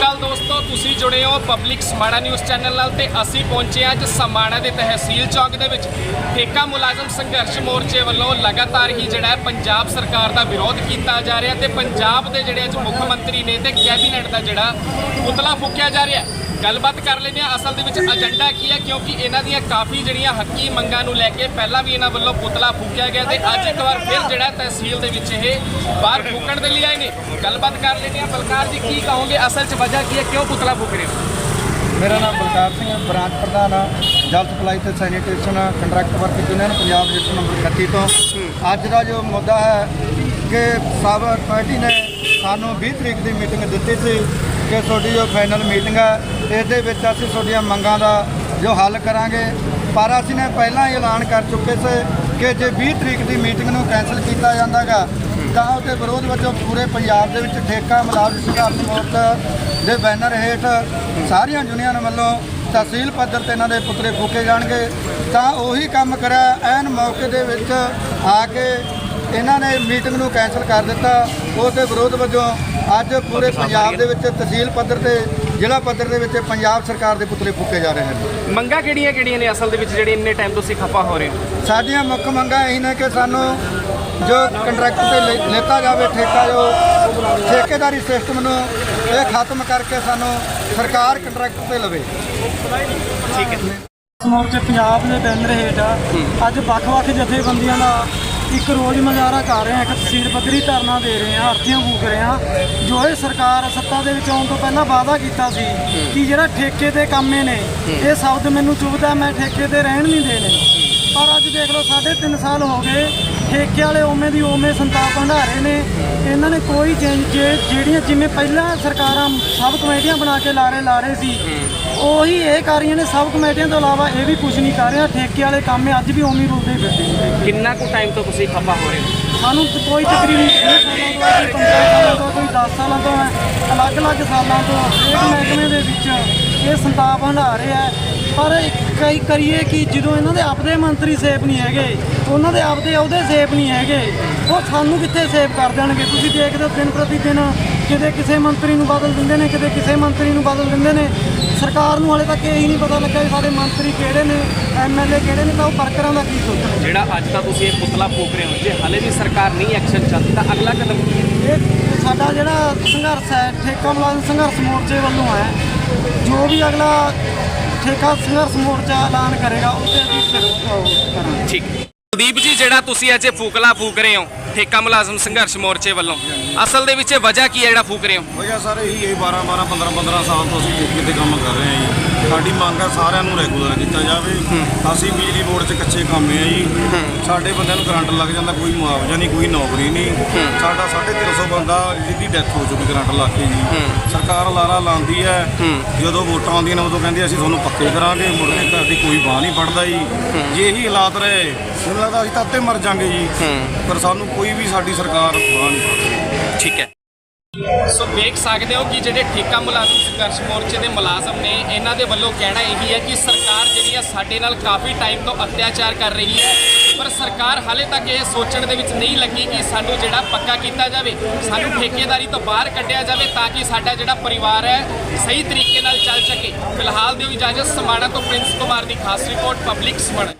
ਅਕਾਲ ਦੋਸਤੋ, ਤੁਸੀਂ ਜੁੜੇ ਹੋ ਪਬਲਿਕ ਸਮਾਣਾ ਨਿਊਜ਼ ਚੈਨਲ ਨਾਲ ਤੇ ਅਸੀਂ ਪਹੁੰਚੇ ਹਾਂ ਅੱਜ ਸਮਾਣਾ ਦੇ ਤਹਿਸੀਲ ਚੌਕ ਦੇ ਵਿੱਚ। ਠੇਕਾ ਮੁਲਾਜ਼ਮ ਸੰਘਰਸ਼ ਮੋਰਚੇ ਵੱਲੋਂ ਲਗਾਤਾਰ ਹੀ ਜਿਹੜਾ ਪੰਜਾਬ ਸਰਕਾਰ ਦਾ ਵਿਰੋਧ ਕੀਤਾ ਜਾ ਰਿਹਾ ਤੇ ਪੰਜਾਬ ਦੇ ਜਿਹੜੇ ਅੱਜ ਮੁੱਖ ਮੰਤਰੀ ਨੇ ਤੇ ਕੈਬਨਿਟ ਦਾ ਜਿਹੜਾ ਪੁਤਲਾ ਫੂਕਿਆ ਜਾ ਰਿਹਾ। ਗੱਲਬਾਤ ਕਰ ਲੈਂਦੇ ਹਾਂ। ਅਸਲ ਦੇ ਵਿੱਚ ਏਜੰਡਾ ਕੀ ਹੈ? ਕਿਉਂਕਿ ਇਹਨਾਂ ਦੀਆਂ ਕਾਫੀ ਜਿਹੜੀਆਂ ਹੱਕੀ ਮੰਗਾਂ ਨੂੰ ਲੈ ਕੇ ਪਹਿਲਾਂ ਵੀ ਇਹਨਾਂ ਵੱਲੋਂ ਪੁਤਲਾ ਫੂਕਿਆ ਗਿਆ ਤੇ ਅੱਜ ਇੱਕ ਵਾਰ ਫਿਰ ਜਿਹੜਾ ਤਹਿਸੀਲ ਦੇ ਵਿੱਚ ਇਹ ਬਾਹਰ ਫੂਕਣ ਦੇ ਲਈ ਆਏ ਨੇ। ਗੱਲਬਾਤ ਕਰ ਲੈਂਦੇ ਹਾਂ। ਬਲਕਾਰ ਜੀ, ਕੀ ਕਹੋਗੇ? ਅਸਲ 'ਚ ਵਜ੍ਹਾ ਕੀ ਹੈ? ਕਿਉਂ ਪੁਤਲਾ ਫੂਕ ਰਹੇ ਹੋ? ਮੇਰਾ ਨਾਮ ਬਲਕਾਰ ਸਿੰਘ ਹੈ ਬ੍ਰਾਂਚ ਪ੍ਰਧਾਨ ਆ ਜਲ ਸਪਲਾਈ ਤੇ sanitation contract work union Punjab register number 31 ਤੋਂ। ਅੱਜ ਦਾ ਜੋ ਮੁੱਦਾ ਹੈ ਕਿ ਸਬ ਕਮੇਟੀ ਨੇ ਸਾਨੂੰ 20 ਤਰੀਕ ਦੀ ਮੀਟਿੰਗ ਦਿੱਤੀ ਸੀ। ਕਿ ਤੁਹਾਡੀ ਜੋ ਫਾਈਨਲ ਮੀਟਿੰਗ ਹੈ ਇਸ ਦੇ ਵਿੱਚ ਅਸੀਂ ਤੁਹਾਡੀਆਂ ਮੰਗਾਂ ਦਾ ਜੋ ਹੱਲ ਕਰਾਂਗੇ। ਪਰ ਅਸੀਂ ਨੇ ਪਹਿਲਾਂ ਹੀ ਐਲਾਨ ਕਰ ਚੁੱਕੇ ਸੀ ਕਿ ਜੇ 20 ਤਰੀਕ ਦੀ ਮੀਟਿੰਗ ਨੂੰ ਕੈਨਸਲ ਕੀਤਾ ਜਾਂਦਾਗਾ, ਤਾਂ ਉਹਦੇ ਵਿਰੋਧ ਵਜੋਂ ਪੂਰੇ ਪੰਜਾਬ ਦੇ ਵਿੱਚ ਠੇਕਾ ਮੁਲਾਜ਼ਮ ਸੰਘਰਸ਼ ਮੋਰਚਾ ਦੇ ਬੈਨਰ ਹੇਠ ਸਾਰੀਆਂ ਯੂਨੀਅਨ ਵੱਲੋਂ ਤਹਿਸੀਲ ਪੱਧਰ ਤੇ ਇਹਨਾਂ ਦੇ ਪੁਤਲੇ ਫੂਕੇ ਜਾਣਗੇ। ਤਾਂ ਉਹੀ ਕੰਮ ਕਰਿਆ, ਐਨ ਮੌਕੇ ਦੇ ਵਿੱਚ ਆ ਕੇ ਇਹਨਾਂ ਨੇ ਮੀਟਿੰਗ ਨੂੰ ਕੈਨਸਲ ਕਰ ਦਿੱਤਾ। ਉਸ ਦੇ ਵਿਰੋਧ ਵਜੋਂ ਅੱਜ ਪੂਰੇ ਪੰਜਾਬ ਦੇ ਵਿੱਚ ਤਹਿਸੀਲ ਪੱਧਰ ਤੇ ਜ਼ਿਲ੍ਹਾ ਪੱਧਰ ਦੇ ਵਿੱਚ ਪੰਜਾਬ ਸਰਕਾਰ ਦੇ ਪੁਤਲੇ ਫੂਕੇ ਜਾ ਰਹੇ ਹਨ ਮੰਗਾਂ ਕਿਹੜੀਆਂ ਕਿਹੜੀਆਂ ਨੇ ਅਸਲ ਦੇ ਵਿੱਚ ਜਿਹੜੇ ਇੰਨੇ ਟਾਈਮ ਤੋਂ ਤੁਸੀਂ ਖਪਾ ਹੋ ਰਹੇ ਹੋ? ਸਾਡੀਆਂ ਮੁੱਖ ਮੰਗਾਂ ਇਹੀ ਨੇ ਕਿ ਸਾਨੂੰ ਜੋ ਕੰਟਰੈਕਟ ਤੇ ਲੈ- ਲਿੱਤਾ ਜਾਵੇ ਠੇਕਾ ਜੋ ਠੇਕੇਦਾਰੀ ਸਿਸਟਮ ਨੂੰ ਇਹ ਖਤਮ ਕਰਕੇ ਸਾਨੂੰ ਸਰਕਾਰ ਕੰਟਰੈਕਟ ਤੇ ਲਵੇ। ਠੀਕ ਹੈ। ਮੋਰਚੇ ਪੰਜਾਬ ਦੇ ਬੈਨਰ ਹੇਠ ਅੱਜ ਵੱਖ-ਵੱਖ ਜਥੇਬੰਦੀਆਂ ਦਾ ਇੱਕ ਰੋਜ਼ ਮੁਜ਼ਾਹਰਾ ਕਰ ਰਹੇ ਹਾਂ ਇੱਕ ਤਹਿਸੀਲ ਪੱਧਰੀ ਧਰਨਾ ਦੇ ਰਹੇ ਹਾਂ ਅਰਥੀਆਂ ਫੂਕ ਰਹੇ ਹਾਂ। ਜੋ ਇਹ ਸਰਕਾਰ ਸੱਤਾ ਦੇ ਵਿੱਚ ਆਉਣ ਤੋਂ ਪਹਿਲਾਂ ਵਾਅਦਾ ਕੀਤਾ ਸੀ ਕਿ ਜਿਹੜਾ ਠੇਕੇ ਦੇ ਕੰਮੇ ਨੇ ਇਹ ਸ਼ਬਦ ਮੈਨੂੰ ਚੁਭਦਾ ਮੈਂ ਠੇਕੇ ਤੇ ਰਹਿਣ ਨਹੀਂ ਦੇਣੇ। ਪਰ ਅੱਜ ਦੇਖ ਲਓ ਸਾਢੇ ਤਿੰਨ ਸਾਲ ਹੋ ਗਏ। ਠੇਕੇ ਵਾਲੇ ਓਵੇਂ ਦੀ ਓਵੇਂ ਸੰਤਾਪ ਭੰਡਾਰੇ ਨੇ। ਇਹਨਾਂ ਨੇ ਕੋਈ ਚੇਂਜ ਜਿਹੜੀਆਂ ਜਿਵੇਂ ਪਹਿਲਾਂ ਸਰਕਾਰਾਂ ਸਬ ਕਮੇਟੀਆਂ ਬਣਾ ਕੇ ਲਾਰੇ ਲਾ ਰਹੇ ਸੀ ਉਹੀ ਇਹ ਕਰ ਰਹੀਆਂ ਨੇ। ਸਬ ਕਮੇਟੀਆਂ ਤੋਂ ਇਲਾਵਾ ਇਹ ਵੀ ਕੁਝ ਨਹੀਂ ਕਰ ਰਿਹਾ। ਠੇਕੇ ਵਾਲੇ ਕੰਮ ਇਹ ਅੱਜ ਵੀ ਹੀ ਰੁਲਦੇ ਹੀ ਫਿਰਦੇ ਨੇ। ਕਿੰਨਾ ਕੁ ਟਾਈਮ ਤੋਂ ਤੁਸੀਂ ਖਪਾ ਹੋ ਰਹੇ ਹੋ? ਸਾਨੂੰ ਕੋਈ ਤਕਰੀਬਨ 20 ਸਾਲਾਂ ਤੋਂ ਕੋਈ 15 ਸਾਲਾਂ ਤੋਂ ਕੋਈ 10 ਸਾਲਾਂ ਤੋਂ ਹੈ ਅਲੱਗ-ਅਲੱਗ ਸਾਲਾਂ ਤੋਂ ਹਰੇਕ ਮਹਿਕਮੇ ਦੇ ਵਿੱਚ ਇਹ ਸੰਤਾਪ ਹੰਢਾ ਰਿਹਾ ਹੈ ਪਰ ਕਈ ਕਰੀਏ ਕਿ ਜਦੋਂ ਇਹਨਾਂ ਦੇ ਆਪਦੇ ਮੰਤਰੀ ਸੇਫ ਨਹੀਂ ਹੈਗੇ ਉਹਨਾਂ ਦੇ ਆਪਦੇ ਅਹੁਦੇ ਸੇਫ ਨਹੀਂ ਹੈਗੇ ਉਹ ਸਾਨੂੰ ਕਿੱਥੇ ਸੇਫ ਕਰ ਦੇਣਗੇ? ਤੁਸੀਂ ਦੇਖਦੇ ਹੋ ਦਿਨ ਪ੍ਰਤੀ ਦਿਨ ਕਿਤੇ ਕਿਸੇ ਮੰਤਰੀ ਨੂੰ ਬਦਲ ਦਿੰਦੇ ਨੇ ਕਿਤੇ ਕਿਸੇ ਮੰਤਰੀ ਨੂੰ ਬਦਲ ਦਿੰਦੇ ਨੇ। ਸਰਕਾਰ ਨੂੰ ਹਾਲੇ ਤੱਕ ਇਹ ਹੀ ਨਹੀਂ ਪਤਾ ਲੱਗਾ ਵੀ ਸਾਡੇ ਮੰਤਰੀ ਕਿਹੜੇ ਨੇ ਐਮਐਲਏ ਕਿਹੜੇ ਨੇ ਤਾਂ ਉਹ ਵਰਕਰਾਂ ਦਾ ਕੀ ਸੋਚਣਗੇ? ਜਿਹੜਾ ਅੱਜ ਦਾ ਤੁਸੀਂ ਇਹ ਪੁਤਲਾ ਫੂਕ ਰਹੇ ਹੋ ਜੇ ਹਾਲੇ ਵੀ ਸਰਕਾਰ ਨਹੀਂ ਐਕਸ਼ਨ ਚਾਹਦੀ ਤਾਂ ਅਗਲਾ ਕਦਮ ਕੀ ਹੈ? ਇਹ ਸਾਡਾ ਜਿਹੜਾ ਸੰਘਰਸ਼ ਹੈ ਠੇਕਾ ਮੁਲਾਜ਼ਮ ਸੰਘਰਸ਼ ਮੋਰਚੇ ਵੱਲੋਂ ਹੈ ਜੋ ਵੀ ਅਗਲਾ ਠੇਕਾ ਸੰਘਰਸ਼ ਮੋਰਚਾ ਐਲਾਨ ਕਰੇਗਾ ਉਹਦੇ ਅਸੀਂ ਉਹ ਕਰਾਂਗੇ। ਠੀਕ। ਕੁਲਦੀਪ ਜੀ ਜਿਹੜਾ ਤੁਸੀਂ ਅੱਜ ਇਹ ਫੂਕਲਾ ਫੂਕ ਰਹੇ ਹੋ ਠੇਕਾ ਮੁਲਾਜ਼ਮ ਸੰਘਰਸ਼ ਮੋਰਚੇ ਵੱਲੋਂ ਅਸਲ ਦੇ ਵਿੱਚ ਇਹ ਵਜ੍ਹਾ ਕੀ ਹੈ ਜਿਹੜਾ ਫੂਕ ਰਹੇ ਹੋ? ਵਜ੍ਹਾ ਸਰ ਇਹੀ ਹੈ 12 12 15 15 ਸਾਲ ਤੋਂ ਅਸੀਂ ਠੇਕੇ ਤੇ ਕੰਮ ਕਰ ਰਹੇ ਹਾਂ ਜੀ। ਸਾਡੀ ਮੰਗ ਹੈ ਸਾਰਿਆਂ ਨੂੰ ਰੈਗੂਲਰ ਕੀਤਾ ਜਾਵੇ। ਅਸੀਂ ਬਿਜਲੀ ਬੋਰਡ 'ਚ ਕੱਚੇ ਕੰਮ ਆ ਜੀ। ਸਾਡੇ ਬੰਦਿਆਂ ਨੂੰ ਕਰੰਟ ਲੱਗ ਜਾਂਦਾ ਕੋਈ ਮੁਆਵਜ਼ਾ ਨਹੀਂ ਕੋਈ ਨੌਕਰੀ ਨਹੀਂ। ਸਾਡਾ 350 ਬੰਦਾ ਜਿਹਦੀ ਡੈਥ ਹੋ ਚੁੱਕੀ ਕਰੰਟ ਲੱਗ ਕੇ ਜੀ। ਸਰਕਾਰ ਲਾਰਾ ਲਾਉਂਦੀ ਹੈ। ਜਦੋਂ ਵੋਟਾਂ ਆਉਂਦੀਆਂ ਨੇ ਉਦੋਂ ਕਹਿੰਦੇ ਅਸੀਂ ਤੁਹਾਨੂੰ ਪੱਕੇ ਕਰਾਂਗੇ ਮੁੜ ਕੇ ਘਰ ਦੀ ਕੋਈ ਬਾਹ ਨਹੀਂ ਫੜਦਾ ਜੀ। ਜੇ ਇਹੀ ਹਾਲਾਤ ਰਹੇ ਮੈਨੂੰ ਲੱਗਦਾ ਅਸੀਂ ਤਾਂ ਅੱਤੇ ਮਰ ਜਾਾਂਗੇ ਜੀ। ਪਰ ਸਾਨੂੰ ਕੋਈ ਵੀ ਸਾਡੀ ਸਰਕਾਰ ਬਾਹ ਨਹੀਂ ਠੀਕ ਹੈ। ਸੋ ਦੇਖ ਸਕਦੇ ਹੋ ਕਿ ਜਿਹੜੇ ਠੇਕਾ ਮੁਲਾਜ਼ਮ ਸੰਘਰਸ਼ ਮੋਰਚੇ ਦੇ ਮੁਲਾਜ਼ਮ ਨੇ ਇਹਨਾਂ ਦੇ ਵੱਲੋਂ ਕਹਿਣਾ ਇਹੀ ਹੈ ਕਿ ਸਰਕਾਰ ਜਿਹੜੀ ਹੈ ਸਾਡੇ ਨਾਲ ਕਾਫੀ ਟਾਈਮ ਤੋਂ ਅਤਿਆਚਾਰ ਕਰ ਰਹੀ ਹੈ। ਪਰ ਸਰਕਾਰ ਹਾਲੇ ਤੱਕ ਇਹ ਸੋਚਣ ਦੇ ਵਿੱਚ ਨਹੀਂ ਲੱਗੀ ਕਿ ਸਾਨੂੰ ਜਿਹੜਾ ਪੱਕਾ ਕੀਤਾ ਜਾਵੇ, ਸਾਨੂੰ ਠੇਕੇਦਾਰੀ ਤੋਂ ਬਾਹਰ ਕੱਢਿਆ ਜਾਵੇ ਤਾਂ ਕਿ ਸਾਡਾ ਜਿਹੜਾ ਪਰਿਵਾਰ ਹੈ ਸਹੀ ਤਰੀਕੇ ਨਾਲ ਚੱਲ ਸਕੇ। ਫਿਲਹਾਲ ਦਿਓ ਇਜਾਜ਼ਤ ਸਮਾਣਾ ਤੋਂ ਪ੍ਰਿੰਸ ਕੁਮਾਰ ਦੀ ਖਾਸ ਰਿਪੋਰਟ, ਪਬਲਿਕ ਸਮਾਣਾ